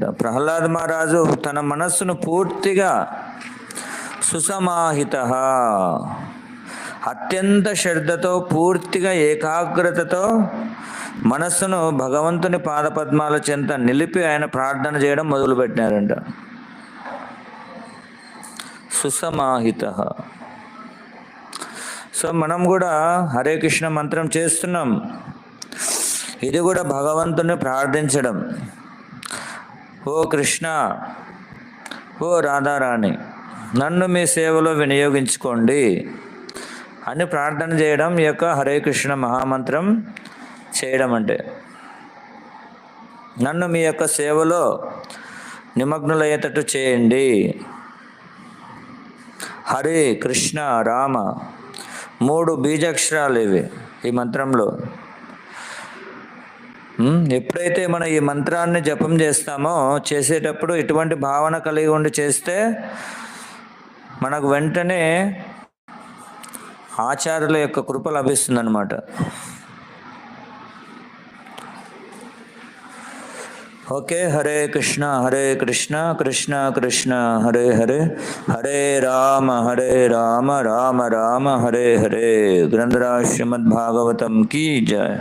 ప్రహ్లాద్ మహారాజు తన మనస్సును పూర్తిగా సుసమాహిత అత్యంత శ్రద్ధతో పూర్తిగా ఏకాగ్రతతో మనస్సును భగవంతుని పాదపద్మాల చెంత నిలిపి ఆయన ప్రార్థన చేయడం మొదలుపెట్టినారంట. సుసమాహిత. సో మనం కూడా హరే కృష్ణ మంత్రం చేస్తున్నాం. ఇది కూడా భగవంతుని ప్రార్థించడం. ఓ కృష్ణ ఓ రాధారాణి నన్ను మీ సేవలో వినియోగించుకోండి అని ప్రార్థన చేయడం ఈ యొక్క హరే కృష్ణ మహామంత్రం చేయడం అంటే. నన్ను మీ యొక్క సేవలో నిమగ్నులయ్యేటట్టు చేయండి. హరే కృష్ణ రామ మూడు బీజాక్షరాలు ఇవి ఈ మంత్రంలో. ఎప్పుడైతే మనం ఈ మంత్రాన్ని జపం చేస్తామో చేసేటప్పుడు ఇటువంటి భావన కలిగి ఉండి చేస్తే మనకు వెంటనే ఆచార్యుల యొక్క కృప లభిస్తుంది అనమాట ఓకే హరే కృష్ణ హరే కృష్ణ కృష్ణ కృష్ణ హరే హరే హరే రామ హరే రామ రామ రామ హరే హరే. గ్రంథరాజ్ శ్రీమద్ కీ జయ